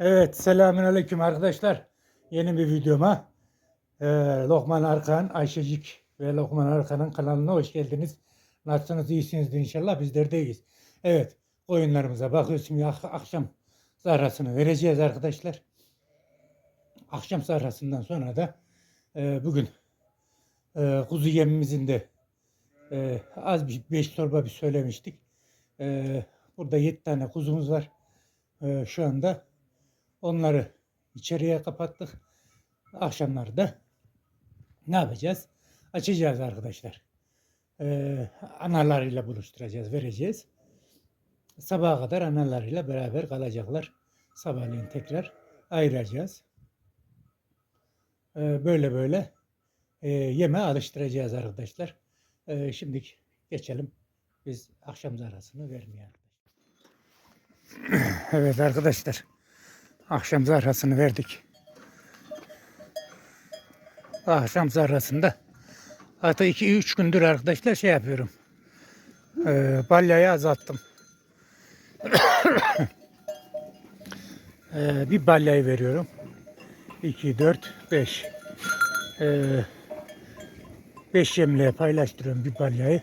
Evet, selamünaleyküm arkadaşlar. Yeni bir videoma eee, Lokman Arkan, Ayşecik ve Lokman Arkan'ın kanalına hoş geldiniz. Nasılsınız, iyisinizdir inşallah. Bizler de iyiyiz. Evet, oyunlarımıza bakıyoruz. Şimdi ak- akşam zarrasını vereceğiz arkadaşlar. Akşam zarrasından sonra da eee, bugün eee, kuzu yemimizin de eee, az bir 5 torba bir söylemiştik. Eee, burada 7 tane kuzumuz var. Eee, şu anda Onları içeriye kapattık. Akşamları da ne yapacağız? Açacağız arkadaşlar. Ee, analarıyla buluşturacağız, vereceğiz. Sabaha kadar analarıyla beraber kalacaklar. Sabahleyin tekrar ayıracağız. Ee, böyle böyle e, yeme alıştıracağız arkadaşlar. Ee, şimdi geçelim biz akşam zarasını vermeye. Evet arkadaşlar. Akşam zarrasını verdik. Akşam zarrasında hatta 2-3 gündür arkadaşlar şey yapıyorum. Ee, balyayı azalttım. Ee, bir balyayı veriyorum. 2, 4, 5. 5 yemliğe paylaştırıyorum bir balyayı.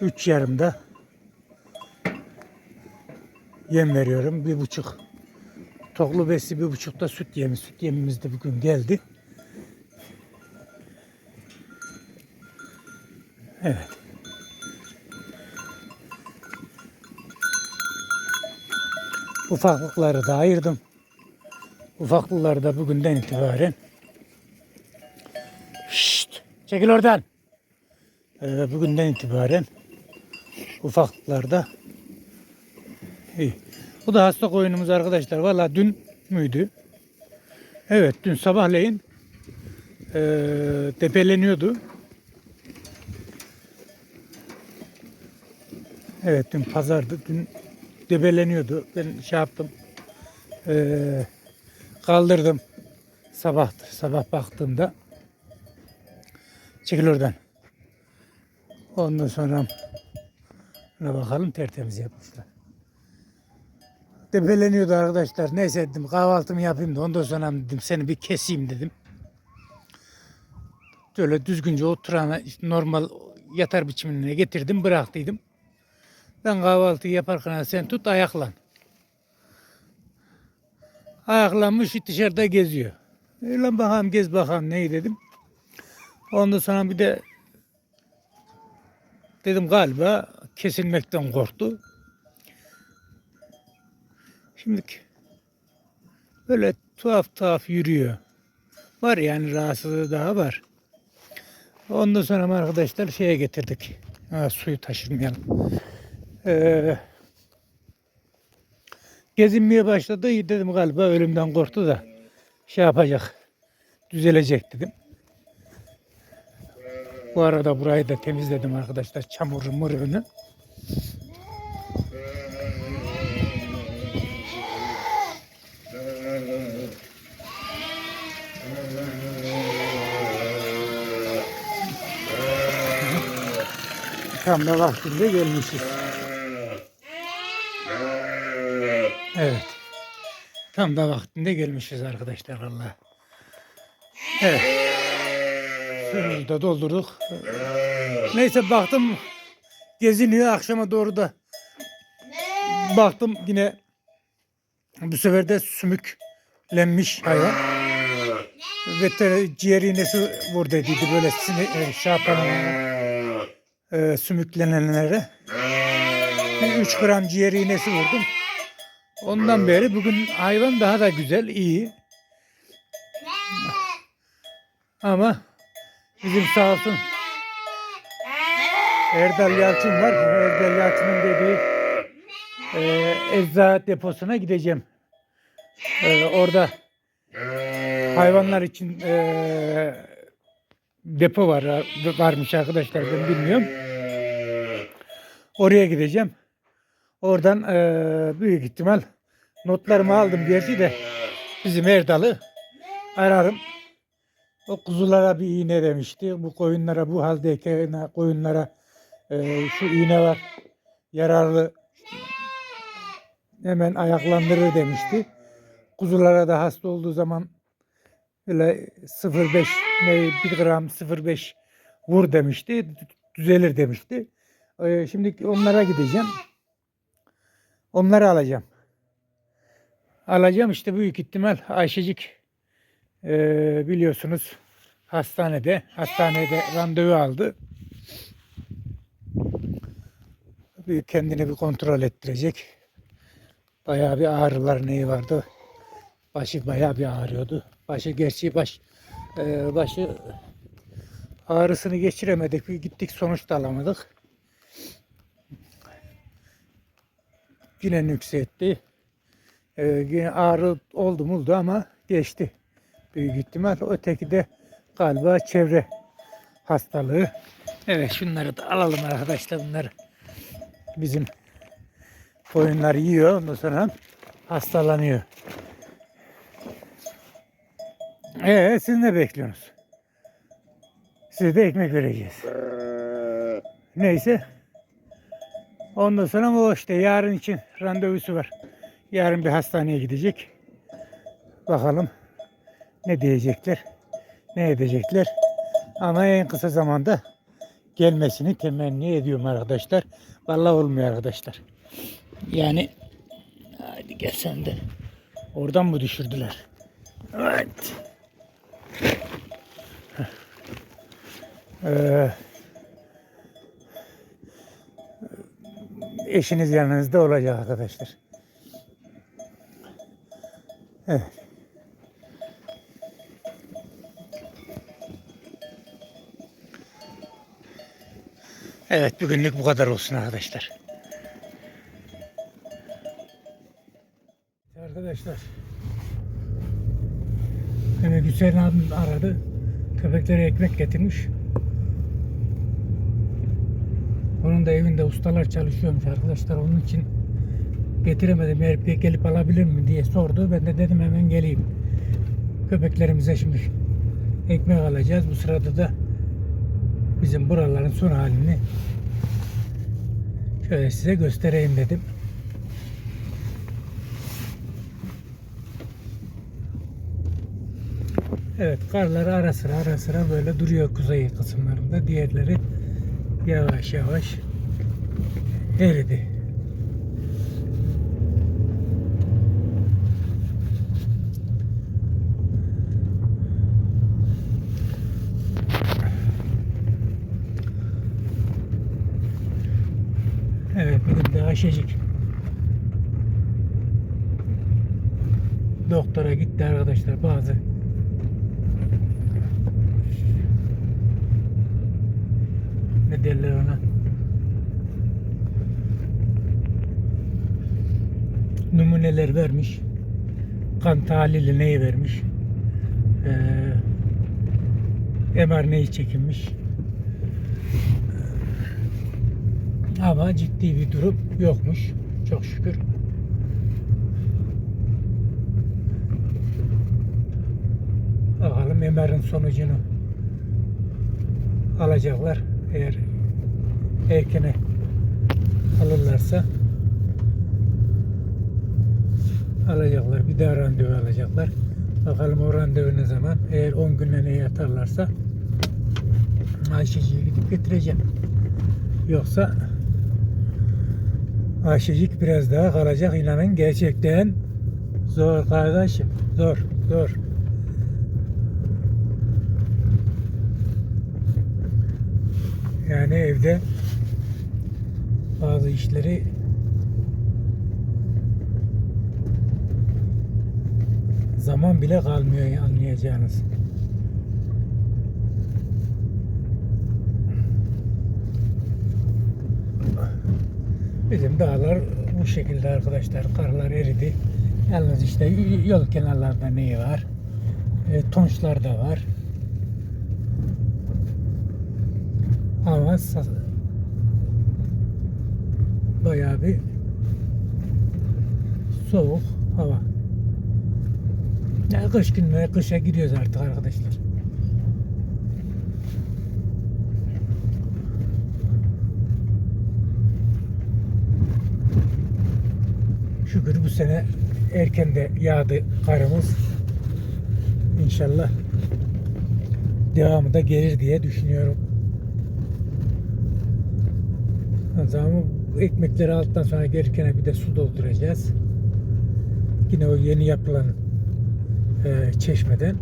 3 yarımda yem veriyorum. Bir buçuk toklu besi bir buçuk da süt yemi. Süt yemimiz de bugün geldi. Evet. Ufaklıkları da ayırdım. Ufaklıkları da bugünden itibaren Şşt, çekil oradan. Ee, bugünden itibaren ufaklıklarda İyi. Bu da hasta koyunumuz arkadaşlar. Valla dün müydü? Evet dün sabahleyin eee tepeleniyordu. Evet dün pazardı. Dün debeleniyordu. Ben şey yaptım. eee, kaldırdım. Sabah sabah baktığımda. Çekil oradan. Ondan sonra buna bakalım tertemiz yapmışlar tepeleniyordu arkadaşlar. Neyse dedim kahvaltımı yapayım da ondan sonra dedim seni bir keseyim dedim. Şöyle düzgünce oturana normal yatar biçimine getirdim bıraktıydım. Ben kahvaltıyı yaparken sen tut ayaklan. Ayaklanmış dışarıda geziyor. E bakalım gez bakalım neyi dedim. Ondan sonra bir de dedim galiba kesilmekten korktu. Şimdi böyle tuhaf tuhaf yürüyor. Var yani rahatsızlığı daha var. Ondan sonra arkadaşlar şeye getirdik. Ha, suyu taşırmayalım. Ee, gezinmeye başladı. Dedim galiba ölümden korktu da şey yapacak. Düzelecek dedim. Bu arada burayı da temizledim arkadaşlar. Çamuru mırığını. Tam da vaktinde gelmişiz. Evet. Tam da vaktinde gelmişiz arkadaşlar Allah. Evet. Suyumuzu da doldurduk. Neyse baktım geziniyor akşama doğru da baktım yine bu sefer de sümüklenmiş hayvan. Veteriner ciğer iğnesi vur dediydi böyle sine, e, şey yapan e, sümüklenenlere. Bir 3 gram ciğer iğnesi vurdum. Ondan beri bugün hayvan daha da güzel, iyi. Ama bizim sağ olsun Erdal Yalçın var. Erdal Yalçın'ın dediği e, ecza deposuna gideceğim. E, orada hayvanlar için e, depo var varmış arkadaşlar ben bilmiyorum. Oraya gideceğim. Oradan e, büyük ihtimal notlarımı aldım gerçi de bizim Erdal'ı ararım. O kuzulara bir iğne demişti. Bu koyunlara bu haldeyken koyunlara e, şu iğne var. Yararlı hemen ayaklandırır demişti. Kuzulara da hasta olduğu zaman öyle 0.5 ne 1 gram 0.5 vur demişti. Düzelir demişti. Ee, şimdi onlara gideceğim. Onları alacağım. Alacağım işte büyük ihtimal Ayşecik ee, biliyorsunuz hastanede hastanede randevu aldı. Bir kendini bir kontrol ettirecek. Bayağı bir ağrılar neyi vardı. Başı bayağı bir ağrıyordu. Başı gerçi baş e, başı ağrısını geçiremedik. Gittik sonuç da alamadık. Yine nüksetti. E, yine ağrı oldu muldu ama geçti. Büyük ihtimal. Öteki de galiba çevre hastalığı. Evet şunları da alalım arkadaşlar bunları. Bizim koyunlar yiyor ondan sonra hastalanıyor. Ee, siz ne bekliyorsunuz? Size de ekmek vereceğiz. Neyse. Ondan sonra o işte yarın için randevusu var. Yarın bir hastaneye gidecek. Bakalım ne diyecekler, ne edecekler. Ama en kısa zamanda gelmesini temenni ediyorum arkadaşlar. Vallahi olmuyor arkadaşlar. Yani hadi gel sen de. Oradan mı düşürdüler? Evet. Ee, eşiniz yanınızda olacak arkadaşlar. Evet. Evet bugünlük bu kadar olsun arkadaşlar. Arkadaşlar. Evet Hüseyin abim aradı. Köpeklere ekmek getirmiş. Onun da evinde ustalar çalışıyormuş arkadaşlar. Onun için getiremedim. Eğer bir gelip alabilir mi diye sordu. Ben de dedim hemen geleyim. Köpeklerimize şimdi ekmek alacağız. Bu sırada da bizim buraların son halini şöyle size göstereyim dedim. Evet karlar ara sıra ara sıra böyle duruyor kuzey kısımlarında. Diğerleri yavaş yavaş eridi. Evet benim de Ayşecik. Doktora gitti arkadaşlar bazı ne derler ona numuneler vermiş kan tahlili neyi vermiş? Ee, MR neyi çekinmiş? Ama ciddi bir durum yokmuş çok şükür. Bakalım MR'ın sonucunu alacaklar. Eğer erkene alırlarsa alacaklar. Bir daha randevu alacaklar. Bakalım o randevu ne zaman? Eğer 10 günle neye atarlarsa Ayşeci'ye gidip getireceğim. Yoksa Ayşecik biraz daha kalacak. inanın gerçekten zor kardeşim. Zor, zor. Yani evde bazı işleri zaman bile kalmıyor anlayacağınız. Bizim dağlar bu şekilde arkadaşlar. Karlar eridi. Yalnız işte yol kenarlarda neyi var? E, tonçlar da var. Sa- bayağı bir soğuk hava. Ya kış günleri kışa giriyoruz artık arkadaşlar. Şükür bu sene erken de yağdı karımız. İnşallah devamı da gelir diye düşünüyorum. O zaman ekmekleri aldıktan sonra gelirken bir de su dolduracağız. Yine o yeni yapılan e, çeşmeden.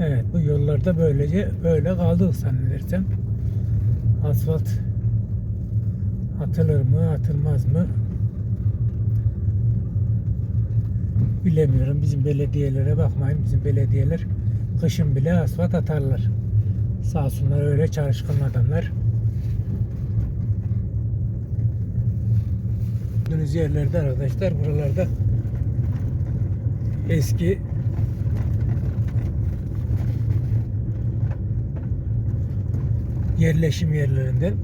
Evet bu yollarda böylece böyle kaldı zannedersem. Asfalt atılır mı atılmaz mı bilemiyorum. Bizim belediyelere bakmayın. Bizim belediyeler kışın bile asfalt atarlar. Sağ olsunlar öyle çalışkan adamlar. Gördüğünüz yerlerde arkadaşlar buralarda eski yerleşim yerlerinden.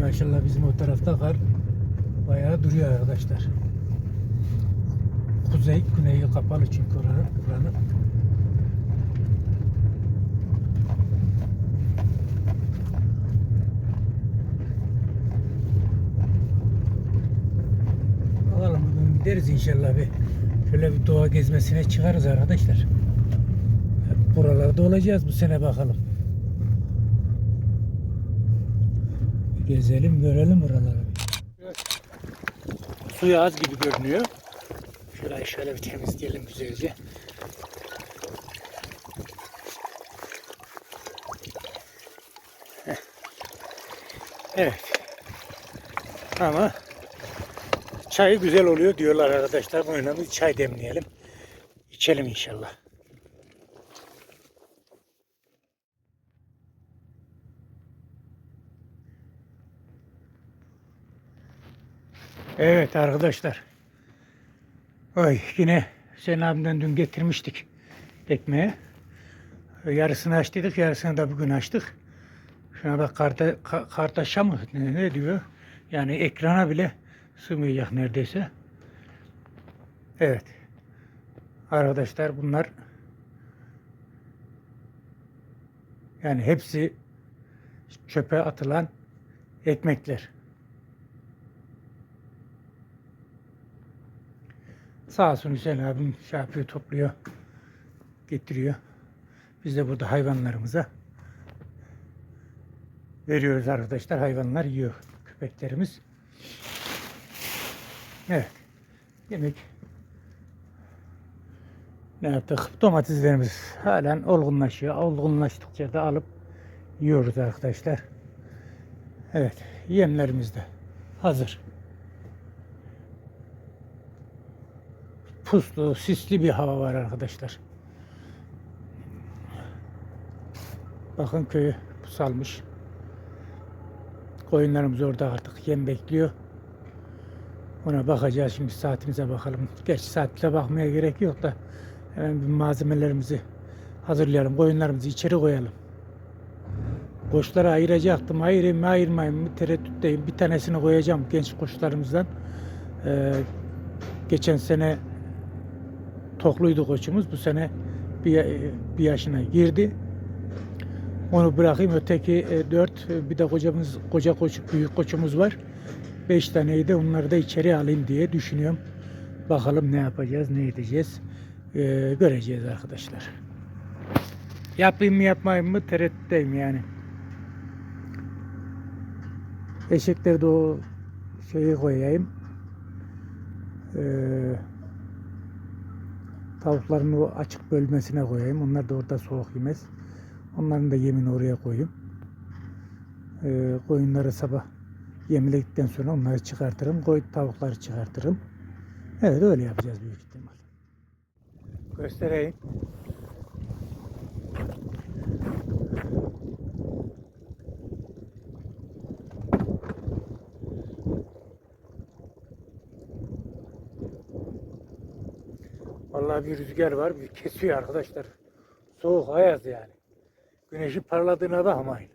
Maşallah bizim o tarafta kar bayağı duruyor arkadaşlar. Kuzey, güneyi kapalı çünkü buranın. Bakalım bugün gideriz inşallah bir. Şöyle bir doğa gezmesine çıkarız arkadaşlar. Buralarda olacağız bu sene bakalım. Gezelim görelim buraları. Suyu az gibi görünüyor. Şurayı şöyle bir temizleyelim güzelce. Evet. Ama çay güzel oluyor diyorlar arkadaşlar. Bu önemli çay demleyelim. İçelim inşallah. Evet arkadaşlar. Oy yine Hüseyin abimden dün getirmiştik ekmeği. Yarısını açtık, yarısını da bugün açtık. Şuna bak karta, ka- kartaşa mı ne, ne diyor? Yani ekrana bile sığmayacak neredeyse. Evet. Arkadaşlar bunlar yani hepsi çöpe atılan ekmekler. Sağ olsun Hüseyin abim şey yapıyor, topluyor, getiriyor. Biz de burada hayvanlarımıza veriyoruz arkadaşlar. Hayvanlar yiyor köpeklerimiz. Evet. Yemek ne yaptık? Domateslerimiz halen olgunlaşıyor. Olgunlaştıkça da alıp yiyoruz arkadaşlar. Evet. Yemlerimiz de hazır. Puslu, sisli bir hava var arkadaşlar. Bakın köyü pusalmış. Koyunlarımız orada artık yem bekliyor. Ona bakacağız şimdi saatimize bakalım. Gerçi saatine bakmaya gerek yok da hemen bir malzemelerimizi hazırlayalım. Koyunlarımızı içeri koyalım. Koçları ayıracaktım. Ayırayım mı ayırmayayım mı tereddütteyim. Bir tanesini koyacağım genç koçlarımızdan. Ee, geçen sene tokluydu koçumuz. Bu sene bir, bir yaşına girdi. Onu bırakayım. Öteki e, dört e, bir de kocamız koca koç büyük koçumuz var. Beş taneyi de onları da içeri alayım diye düşünüyorum. Bakalım ne yapacağız, ne edeceğiz. Ee, göreceğiz arkadaşlar. Yapayım mı yapmayayım mı tereddütteyim yani. Eşekleri de o şeyi koyayım. Ee, Tavuklarımı açık bölmesine koyayım. Onlar da orada soğuk yemez. Onların da yemini oraya koyayım. Ee, koyunları sabah yemledikten sonra onları çıkartırım. Koy tavukları çıkartırım. Evet öyle yapacağız büyük ihtimal. Göstereyim. Bir rüzgar var, bir kesiyor arkadaşlar. Soğuk, ayaz yani. Güneşin parladığına bakmayın.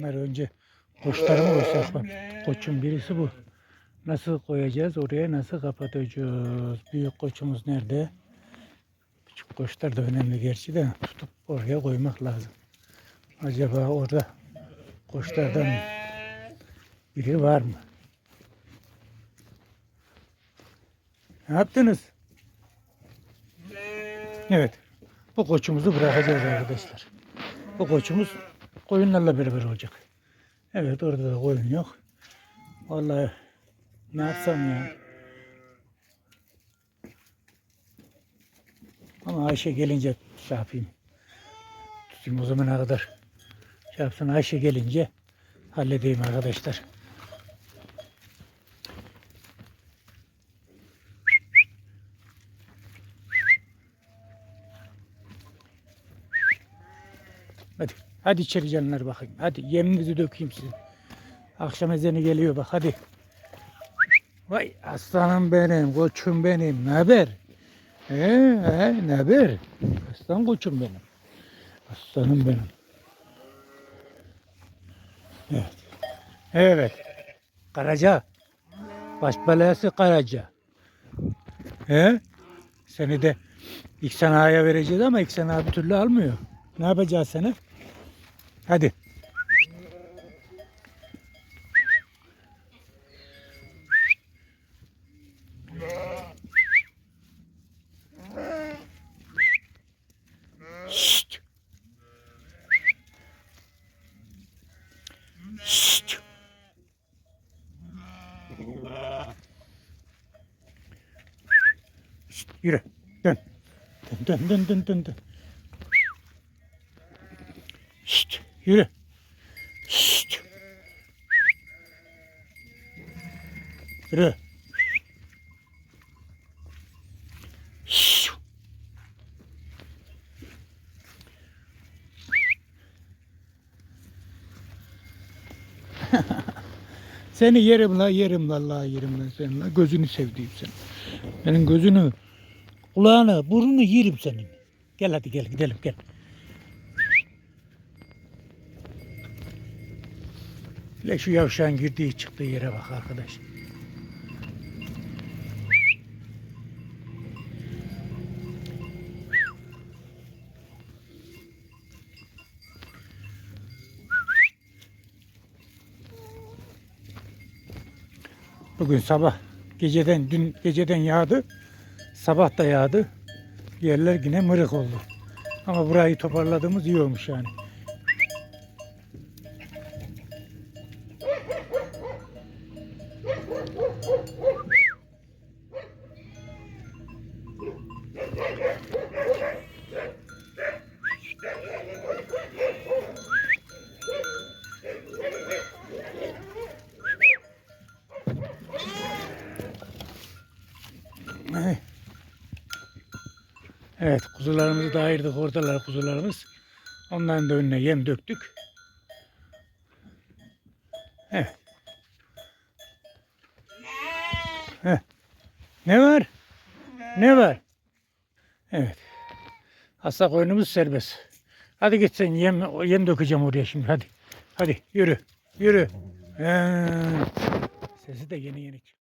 Bunları önce koçları mı koysak bak. Koçun birisi bu. Nasıl koyacağız? Oraya nasıl kapatacağız? Büyük koçumuz nerede? Küçük koçlar da önemli gerçi de tutup oraya koymak lazım. Acaba orada koçlardan biri var mı? Ne yaptınız? Evet. Bu koçumuzu bırakacağız arkadaşlar. Bu koçumuz koyunlarla beraber olacak. Evet orada da koyun yok. Vallahi ne yapsam ya. Ama Ayşe gelince şey yapayım. Tutayım o zamana kadar. Şey yapsın Ayşe gelince halledeyim arkadaşlar. Hadi. İçeri canlar bakayım. Hadi yeminizi dökeyim sizin. Akşam ezanı geliyor bak hadi. Vay aslanım benim, koçum benim. Ne haber? He, he, ne haber? Aslan koçum benim. Aslanım benim. Evet. Evet. Karaca. Baş belası Karaca. He? Seni de İhsan Ağa'ya vereceğiz ama İhsan Ağa bir türlü almıyor. Ne yapacağız seni? Hadi. Şşt. Şşt. Şşt, Yürü. Dön. Dön dön dön dön dön. Şşt, yürü. Şşt. Yürü. Şşt. Seni yerim la yerim la la yerim la senin la gözünü sevdiğim sen. Benim gözünü, kulağını, burnunu yerim senin. Gel hadi gel gidelim gel. Hele şu yavşağın girdiği çıktığı yere bak arkadaş. Bugün sabah geceden dün geceden yağdı. Sabah da yağdı. Yerler yine mırık oldu. Ama burayı toparladığımız iyi olmuş yani. Kuzularımız. Onların da önüne yem döktük. Evet. Heh. Ne var? Ne var? Evet. Hasta koyunumuz serbest. Hadi git sen yem, yem dökeceğim oraya şimdi hadi. Hadi yürü. Yürü. Ee, sesi de yeni yeni. çık-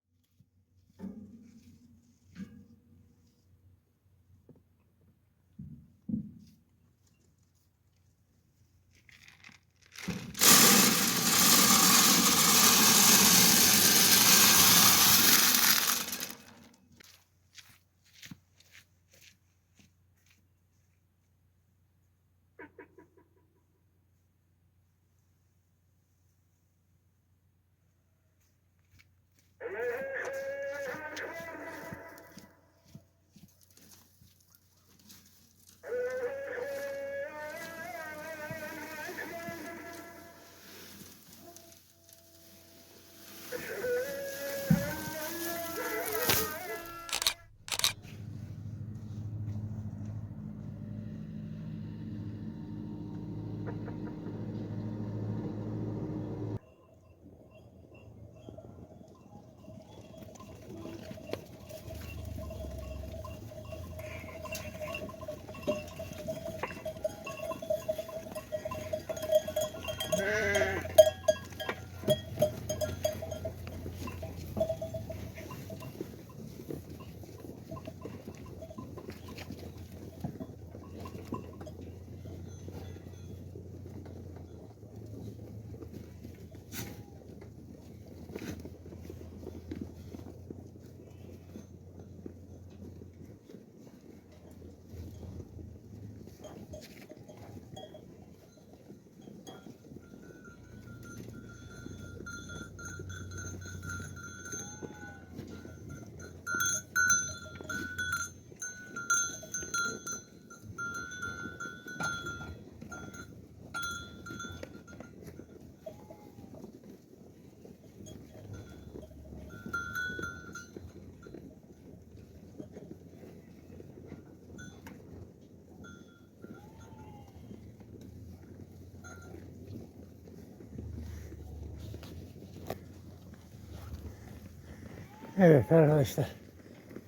Evet arkadaşlar.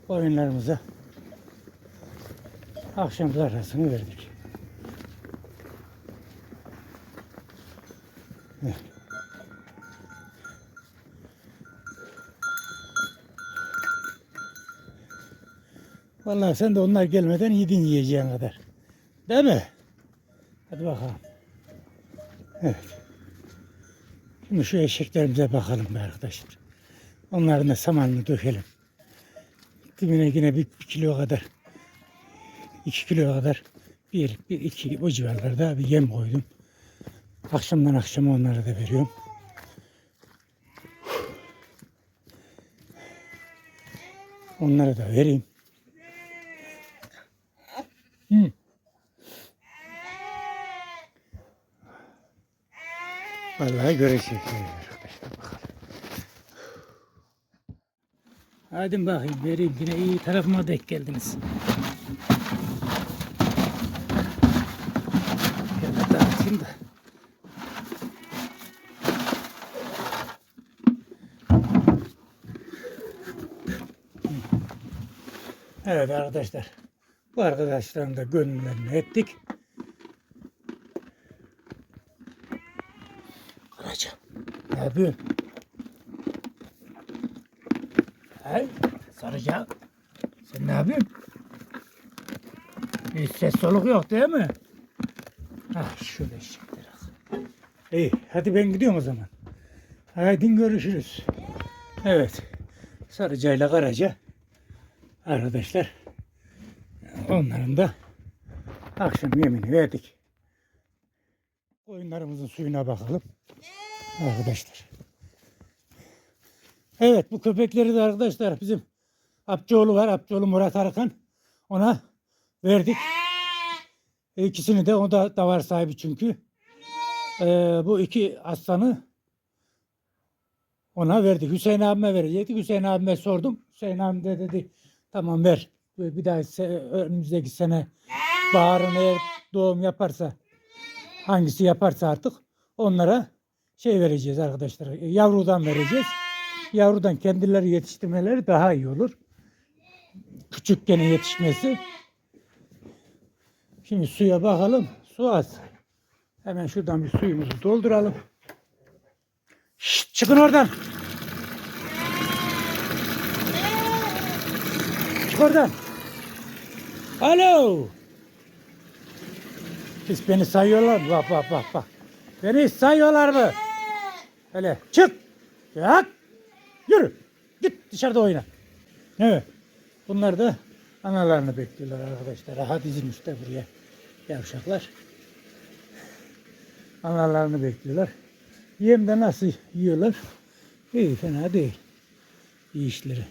Oyunlarımıza akşam arasını verdik. Vallahi sen de onlar gelmeden yedin yiyeceğin kadar. Değil mi? Hadi bakalım. Evet. Şimdi şu eşeklerimize bakalım be arkadaşlar. Onların da samanını dökelim. Dibine yine bir, bir kilo kadar, iki kilo kadar bir, bir iki o civarlarda bir yem koydum. Akşamdan akşama onlara da veriyorum. Onlara da vereyim. Hı. Vallahi göreceğiz arkadaşlar bakalım. Hadi bakayım vereyim yine iyi tarafıma denk geldiniz. Şöyle dağıtayım da. Evet arkadaşlar. Bu arkadaşların da gönüllerini ettik. Hocam. Ne yapıyorsun? Hey, sarıcak. Sen ne yapıyorsun? Hiç ses soluk yok değil mi? Ah şöyle eşekler. İyi hadi ben gidiyorum o zaman. Hadi görüşürüz. Evet. Sarıcayla Karaca. Arkadaşlar. Onların da akşam yemini verdik. Koyunlarımızın suyuna bakalım. Arkadaşlar. Evet bu köpekleri de arkadaşlar bizim Apçoğlu var. Apçoğlu Murat Arkan. Ona verdik. İkisini de o da davar sahibi çünkü. Ee, bu iki aslanı ona verdik. Hüseyin abime verecektik. Hüseyin abime sordum. Hüseyin abim de dedi tamam ver. Bir daha se- önümüzdeki sene baharın eğer doğum yaparsa hangisi yaparsa artık onlara şey vereceğiz arkadaşlar. Yavrudan vereceğiz. Yavrudan kendileri yetiştirmeleri daha iyi olur. Küçükken yetişmesi. Şimdi suya bakalım. Su az. Hemen şuradan bir suyumuzu dolduralım. Şşt, çıkın oradan. Çık oradan. Alo. Biz beni sayıyorlar mı? Bak bak bak bak. Beni sayıyorlar mı? Öyle çık. Çık. Yürü. Git dışarıda oyna. Evet. Bunlar da analarını bekliyorlar arkadaşlar. Rahat dizilmişler buraya. Yavşaklar. Analarını bekliyorlar. Yem de nasıl yiyorlar? İyi fena değil. İyi işleri.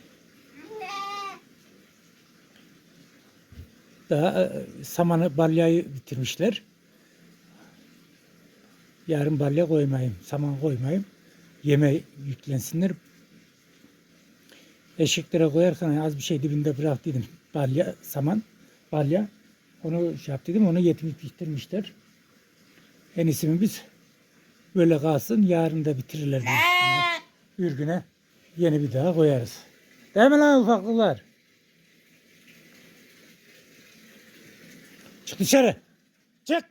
Daha e, samanı balyayı bitirmişler. Yarın balya koymayayım, saman koymayayım. Yeme yüklensinler. Eşeklere koyarken az bir şey dibinde bırak dedim. Balya, saman, balya. Onu şey yap dedim, onu yetimlik bitirmişler. En iyisi biz böyle kalsın, yarın da bitirirler. büyük ihtimal. Bir güne yeni bir daha koyarız. Değil mi lan ufaklıklar? Çık dışarı. Çık.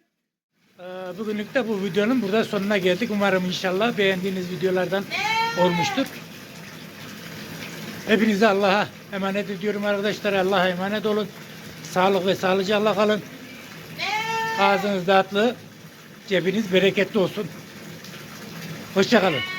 Ee, Bugünlük de bu videonun burada sonuna geldik. Umarım inşallah beğendiğiniz videolardan olmuştur. Hepinizi Allah'a emanet ediyorum arkadaşlar. Allah'a emanet olun. Sağlık ve sağlıcakla kalın. Ağzınız tatlı, cebiniz bereketli olsun. Hoşçakalın.